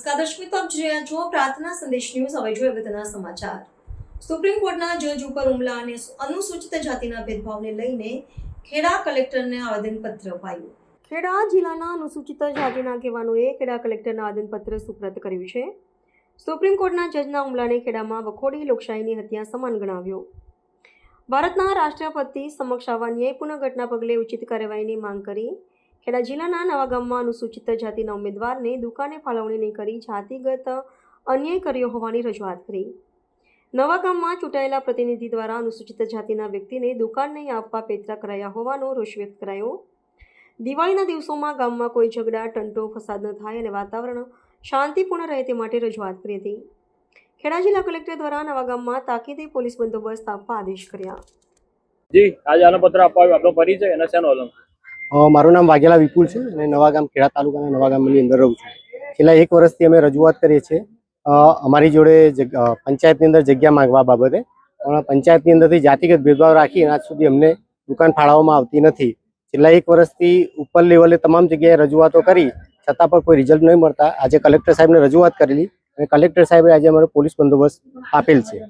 નમસ્કાર. દર્શક મિત્રો, આપ રહ્યા છો પ્રાર્થના સંદેશ ન્યૂઝ. હવે જોઈએ અગત્યના સમાચાર. સુપ્રીમ કોર્ટના જજ ઉપર હુમલા અને અનુસૂચિત જાતિના ભેદભાવને લઈને ખેડા કલેક્ટરને આવેદનપત્ર અપાયું. ખેડા જિલ્લાના અનુસૂચિત જાતિના આગેવાનોએ ખેડા કલેક્ટરના આવેદનપત્ર સુપ્રત કર્યું છે. સુપ્રીમ કોર્ટના જજના હુમલાને ખેડામાં વખોડી લોકશાહીની હત્યા સમાન ગણાવ્યો. ભારતના રાષ્ટ્રપતિ સમક્ષ આવવા ન્યાયપૂર્ણ ઘટના પગલે ઉચિત કાર્યવાહીની માંગ કરી ખેડા જિલ્લાના નવા ગામમાં અનુસૂચિત જાતિના ઉમેદવારને દુકાને ફાળવણી નહીં કરી જાતિગત અન્યાય કર્યો હોવાની રજૂઆત કરી. નવા ગામમાં ચૂંટાયેલા પ્રતિનિધિ દ્વારા અનુસૂચિત જાતિના વ્યક્તિને દુકાન નહીં આપવા પેતરા કરાયા હોવાનો રોષ વ્યક્ત કરાયો. દિવાળીના દિવસોમાં ગામમાં કોઈ ઝઘડા, ટંટો, ફસાદ ન થાય અને વાતાવરણ શાંતિપૂર્ણ રહે તે માટે રજૂઆત કરી હતી. ખેડા જિલ્લા કલેક્ટર દ્વારા નવા ગામમાં તાકીદે પોલીસ બંદોબસ્ત આપવા આદેશ કર્યા. જી, આજે આનંદપત્ર આપવા આપણો પરિચય અને શેનો અલંકાર. મારું નામ વાઘેલા વિપુલ છે અને નવા ગામ ખેડા તાલુકાના નવા ગામની અંદર રહું છું. છેલ્લા એક વર્ષથી અમે રજૂઆત કરીએ છીએ અમારી જોડે પંચાયતની અંદર જગ્યા માંગવા બાબતે. પણ પંચાયતની અંદરથી જાતિગત ભેદભાવ રાખી આજ સુધી અમને દુકાન ફાળવવામાં આવતી નથી. છેલ્લા એક વર્ષથી ઉપર લેવલે તમામ જગ્યાએ રજૂઆતો કરી, છતાં પણ કોઈ રિઝલ્ટ નહીં મળતા. આજે કલેક્ટર સાહેબને રજૂઆત કરેલી અને કલેક્ટર સાહેબે આજે અમારો પોલીસ બંદોબસ્ત આપેલ છે.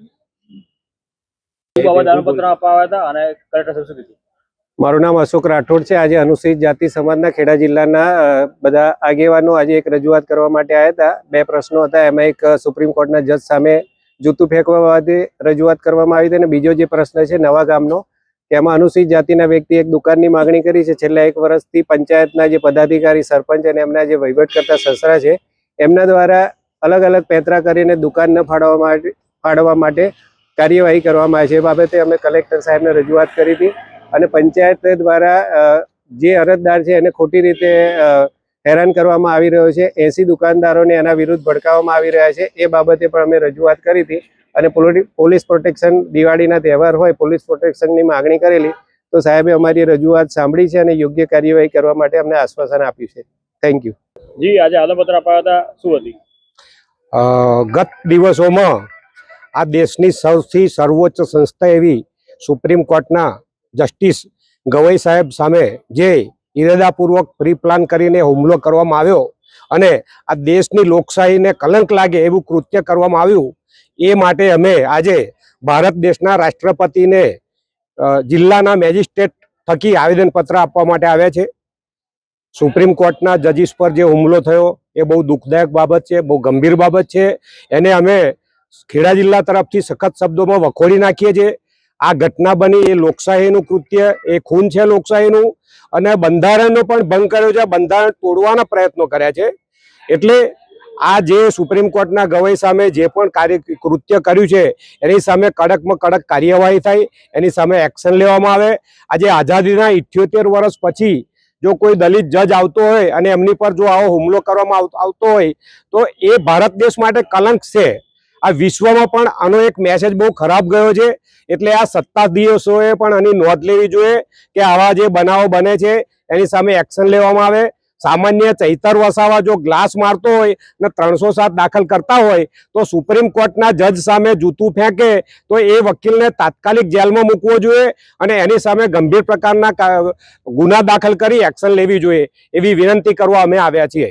બાબત આનંદપત્ર આપવા આવ્યા હતા અને કલેક્ટર સાહેબ શું મારું નામ અશોક રાઠોડ છે. આજે અનુસૂચિત જાતિ સમાજના ખેડા જિલ્લાના બધા આગેવાનો આજે એક રજૂઆત કરવા માટે આવ્યા હતા. બે પ્રશ્નો હતા. એમાં એક સુપ્રીમ કોર્ટના જજ સામે જૂતું ફેંકવા બાબતે રજૂઆત કરવામાં આવી હતી અને બીજો જે પ્રશ્ન છે નવા ગામનો તેમાં અનુસૂચિત જાતિના વ્યક્તિ એક દુકાનની માગણી કરી છે. છેલ્લા એક વર્ષથી પંચાયતના જે પદાધિકારી, સરપંચ અને એમના જે વહીવટ કરતા સસરા છે, એમના દ્વારા અલગ અલગ પેંતરા કરીને દુકાન ન ફાળવવા માટે ફાળવવા માટે કાર્યવાહી કરવામાં આવી છે. એ બાબતે અમે કલેક્ટર સાહેબને રજૂઆત કરી હતી. અને પંચાયત દ્વારા અ, જે અરજદાર છે એને ખોટી રીતે અ, હેરાન કરવામાં આવી રહ્યો છે. એસી દુકાનદારોને એના વિરુદ્ધ ભડકાવવામાં આવી રહ્યા છે. એ બાબતે પણ અમે રજૂઆત કરી હતી. અને પોલીસ પ્રોટેક્શન દિવાળીના તહેવાર હોય પોલીસ પ્રોટેક્શનની માગણી કરેલી તો સાહેબે અમારી રજૂઆત સાંભળી છે અને યોગ્ય કાર્યવાહી કરવા માટે અમને આશ્વાસન આપ્યું છે. થેન્ક યુ જી આજે આનંદપત્ર અપાયા હતા. શું હતી? ગત દિવસોમાં આ દેશની સૌથી સર્વોચ્ચ સંસ્થા એવી સુપ્રીમ કોર્ટના જસ્ટિસ ગવઈ સાહેબ સામે જે ઇરાદાપૂર્વક પ્રી પ્લાન કરીને હુમલો કરવામાં આવ્યો અને આ દેશની લોકશાહીને કલંક લાગે એવું કૃત્ય કરવામાં આવ્યું, એ માટે અમે આજે ભારત દેશના રાષ્ટ્રપતિને જિલ્લાના મેજિસ્ટ્રેટ થકી આવેદનપત્ર આપવા માટે આવ્યા છે. સુપ્રીમ કોર્ટના જજીસ પર જે હુમલો થયો, એ બહુ દુઃખદાયક બાબત છે, બહુ ગંભીર બાબત છે. એને અમે ખેડા જિલ્લા તરફથી સખત શબ્દોમાં વખોડી નાખીએ છીએ. આ ઘટના બની, એ લોકશાહીનું કૃત્ય, એ ખૂન છે લોકશાહીનું, અને બંધારણનો પણ ભંગ કર્યો છે. બંધારણ તોડવાના પ્રયત્નો કર્યા છે. એટલે આ જે સુપ્રીમ કોર્ટના ગવાઈ સામે જે પણ કાર્ય કૃત્ય કર્યું છે, એની સામે કડકમાં કડક કાર્યવાહી થાય, એની સામે એક્શન લેવામાં આવે. આજે આઝાદીના ઇઠ્યોતેર વર્ષ પછી જો કોઈ દલિત જજ આવતો હોય અને એમની પર જો આવો હુમલો કરવામાં આવ- આવતો હોય, તો એ ભારત દેશ માટે કલંક છે. આ વિશ્વમાં પણ આનો એક મેસેજ બહુ ખરાબ ગયો છે. એટલે આ સત્તાધીશોએ પણ આની નોંધ લેવી જોઈએ કે આવા જે બનાવો બને છે, એની સામે એક્શન લેવામાં આવે. સામાન્ય ચૈતર વસાવા જો ગ્લાસ મારતો હોય ને ત્રણસો સાત દાખલ કરતા હોય, તો સુપ્રીમ કોર્ટના જજ સામે જૂતું ફેંકે, તો એ વકીલને તાત્કાલિક જેલમાં મૂકવો જોઈએ અને એની સામે ગંભીર પ્રકારના ગુના દાખલ કરી એક્શન લેવી જોઈએ, એવી વિનંતી કરવા અમે આવ્યા છીએ.